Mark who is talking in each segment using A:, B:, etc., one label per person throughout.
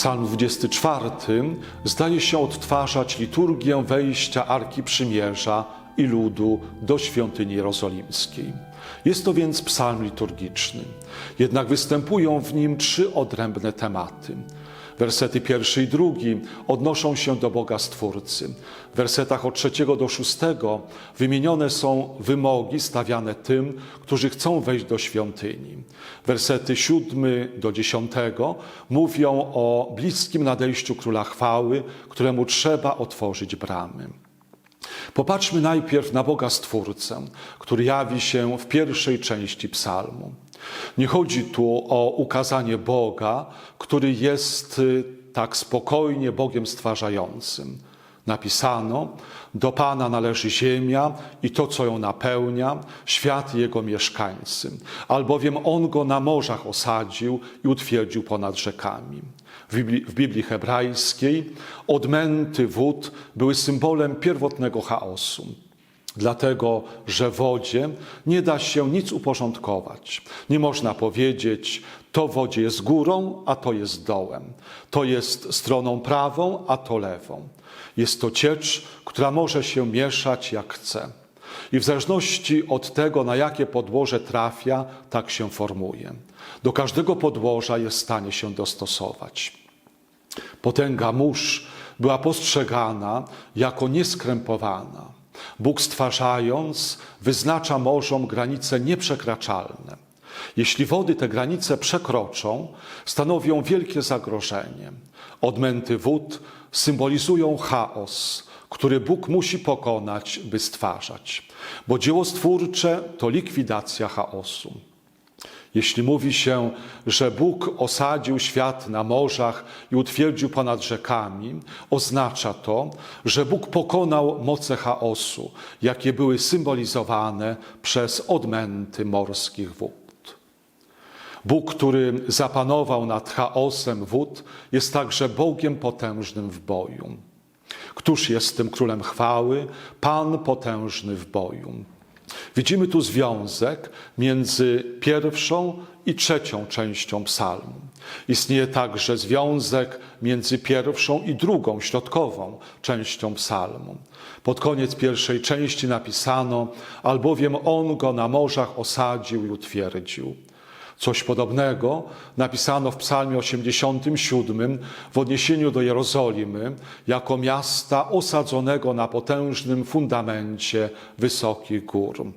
A: Psalm 24 zdaje się odtwarzać liturgię wejścia Arki Przymierza i ludu do świątyni jerozolimskiej. Jest to więc psalm liturgiczny. Jednak występują w nim trzy odrębne tematy. Wersety pierwszy i drugi odnoszą się do Boga Stwórcy. W wersetach od trzeciego do szóstego wymienione są wymogi stawiane tym, którzy chcą wejść do świątyni. Wersety siódmy do dziesiątego mówią o bliskim nadejściu Króla Chwały, któremu trzeba otworzyć bramy. Popatrzmy najpierw na Boga Stwórcę, który jawi się w pierwszej części psalmu. Nie chodzi tu o ukazanie Boga, który jest y, tak spokojnie Bogiem stwarzającym. Napisano: Do Pana należy ziemia i to, co ją napełnia, świat i jego mieszkańcy, albowiem On go na morzach osadził i utwierdził ponad rzekami. W Biblii, w Biblii hebrajskiej odmęty wód były symbolem pierwotnego chaosu. Dlatego, że wodzie nie da się nic uporządkować. Nie można powiedzieć, to wodzie jest górą, a to jest dołem. To jest stroną prawą, a to lewą. Jest to ciecz, która może się mieszać jak chce. I w zależności od tego, na jakie podłoże trafia, tak się formuje. Do każdego podłoża jest w stanie się dostosować. Potęga mórz była postrzegana jako nieskrępowana. Bóg stwarzając, wyznacza morzom granice nieprzekraczalne. Jeśli wody te granice przekroczą, stanowią wielkie zagrożenie. Odmęty wód symbolizują chaos, który Bóg musi pokonać, by stwarzać. Bo dzieło stwórcze to likwidacja chaosu. Jeśli mówi się, że Bóg osadził świat na morzach i utwierdził ponad rzekami, oznacza to, że Bóg pokonał moce chaosu, jakie były symbolizowane przez odmęty morskich wód. Bóg, który zapanował nad chaosem wód, jest także Bogiem potężnym w boju. Któż jest tym królem chwały? Pan potężny w boju. Widzimy tu związek między pierwszą i trzecią częścią psalmu. Istnieje także związek między pierwszą i drugą, środkową częścią psalmu. Pod koniec pierwszej części napisano: Albowiem on go na morzach osadził i utwierdził. Coś podobnego napisano w Psalmie 87 w odniesieniu do Jerozolimy jako miasta osadzonego na potężnym fundamencie wysokich gór.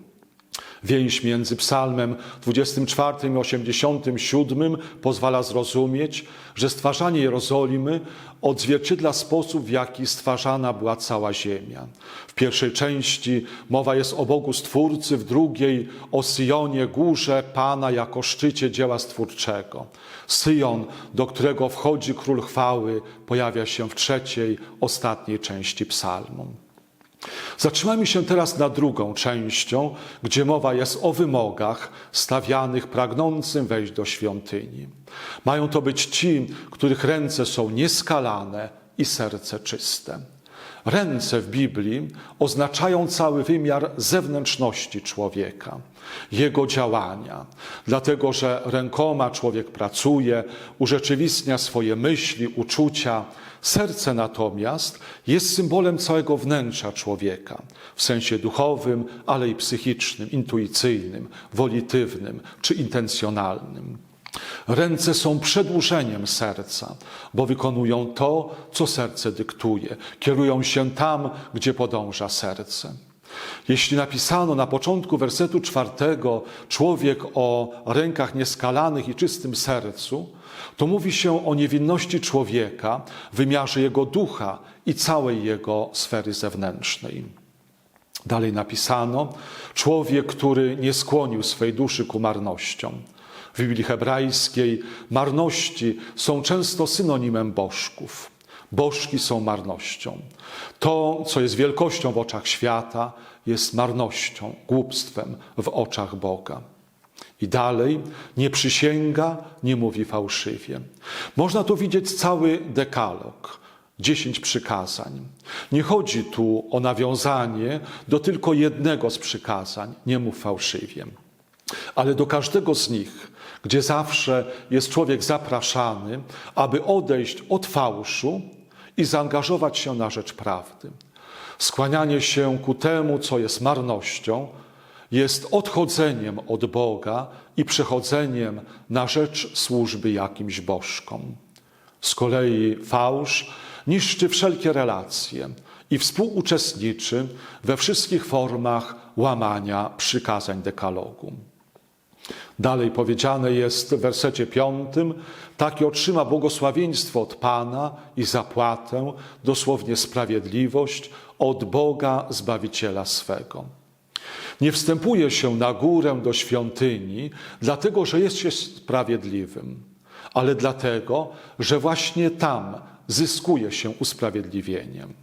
A: Więź między Psalmem 24 i 87 pozwala zrozumieć, że stwarzanie Jerozolimy odzwierciedla sposób, w jaki stwarzana była cała ziemia. W pierwszej części mowa jest o Bogu Stwórcy, w drugiej o Syjonie, górze Pana jako szczycie dzieła stwórczego. Syjon, do którego wchodzi Król Chwały, pojawia się w trzeciej, ostatniej części psalmu. Zatrzymajmy się teraz na drugą częścią, gdzie mowa jest o wymogach stawianych pragnącym wejść do świątyni. Mają to być ci, których ręce są nieskalane i serce czyste. Ręce w Biblii oznaczają cały wymiar zewnętrzności człowieka, jego działania, dlatego że rękoma człowiek pracuje, urzeczywistnia swoje myśli, uczucia. Serce natomiast jest symbolem całego wnętrza człowieka, w sensie duchowym, ale i psychicznym, intuicyjnym, wolitywnym czy intencjonalnym. Ręce są przedłużeniem serca, bo wykonują to, co serce dyktuje, kierują się tam, gdzie podąża serce. Jeśli napisano na początku wersetu czwartego człowiek o rękach nieskalanych i czystym sercu, to mówi się o niewinności człowieka wymiarze jego ducha i całej jego sfery zewnętrznej. Dalej napisano: człowiek, który nie skłonił swej duszy ku marnościom. W Biblii hebrajskiej marności są często synonimem bożków. Bożki są marnością. To, co jest wielkością w oczach świata, jest marnością, głupstwem w oczach Boga. I dalej nie przysięga, nie mówi fałszywie. Można tu widzieć cały dekalog, dziesięć przykazań. Nie chodzi tu o nawiązanie do tylko jednego z przykazań, nie mów fałszywie. Ale do każdego z nich gdzie zawsze jest człowiek zapraszany, aby odejść od fałszu i zaangażować się na rzecz prawdy. Skłanianie się ku temu, co jest marnością, jest odchodzeniem od Boga i przechodzeniem na rzecz służby jakimś bożkom. Z kolei fałsz niszczy wszelkie relacje i współuczestniczy we wszystkich formach łamania przykazań dekalogu. Dalej powiedziane jest w wersecie piątym, taki otrzyma błogosławieństwo od Pana i zapłatę, dosłownie sprawiedliwość, od Boga Zbawiciela swego. Nie wstępuje się na górę do świątyni, dlatego że jest się sprawiedliwym, ale dlatego, że właśnie tam zyskuje się usprawiedliwieniem.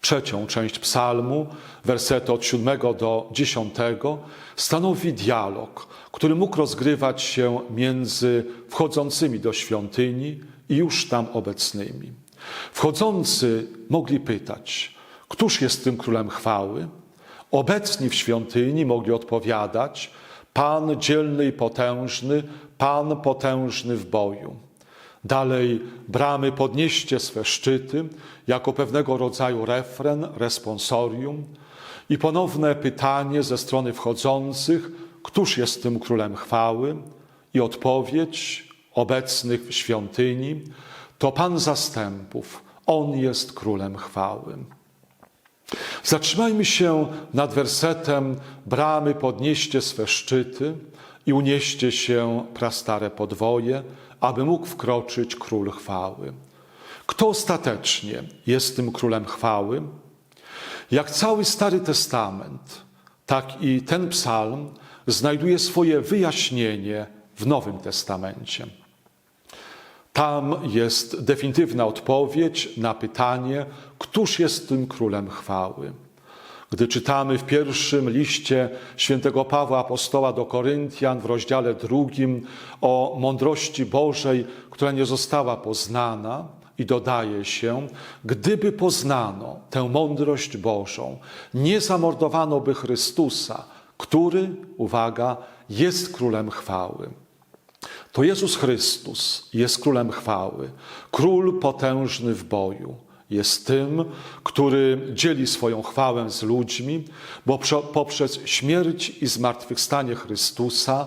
A: Trzecią część psalmu, wersety od 7 do 10, stanowi dialog, który mógł rozgrywać się między wchodzącymi do świątyni i już tam obecnymi. Wchodzący mogli pytać, któż jest tym królem chwały? Obecni w świątyni mogli odpowiadać: Pan dzielny i potężny, Pan potężny w boju. Dalej, bramy podnieście swe szczyty, jako pewnego rodzaju refren, responsorium i ponowne pytanie ze strony wchodzących, któż jest tym królem chwały? I odpowiedź obecnych w świątyni, to Pan zastępów, On jest królem chwały. Zatrzymajmy się nad wersetem bramy podnieście swe szczyty i unieście się prastare podwoje, aby mógł wkroczyć król chwały. Kto ostatecznie jest tym królem chwały? Jak cały Stary Testament, tak i ten psalm znajduje swoje wyjaśnienie w Nowym Testamencie. Tam jest definitywna odpowiedź na pytanie, któż jest tym królem chwały. Gdy czytamy w pierwszym liście świętego Pawła apostoła do Koryntian w rozdziale drugim o mądrości Bożej, która nie została poznana, i dodaje się, gdyby poznano tę mądrość Bożą, nie zamordowano by Chrystusa, który, uwaga, jest królem chwały. To Jezus Chrystus jest królem chwały, król potężny w boju. Jest tym, który dzieli swoją chwałę z ludźmi, bo poprzez śmierć i zmartwychwstanie Chrystusa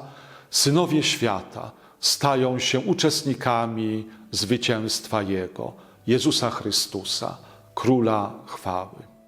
A: synowie świata stają się uczestnikami zwycięstwa Jego, Jezusa Chrystusa, króla chwały.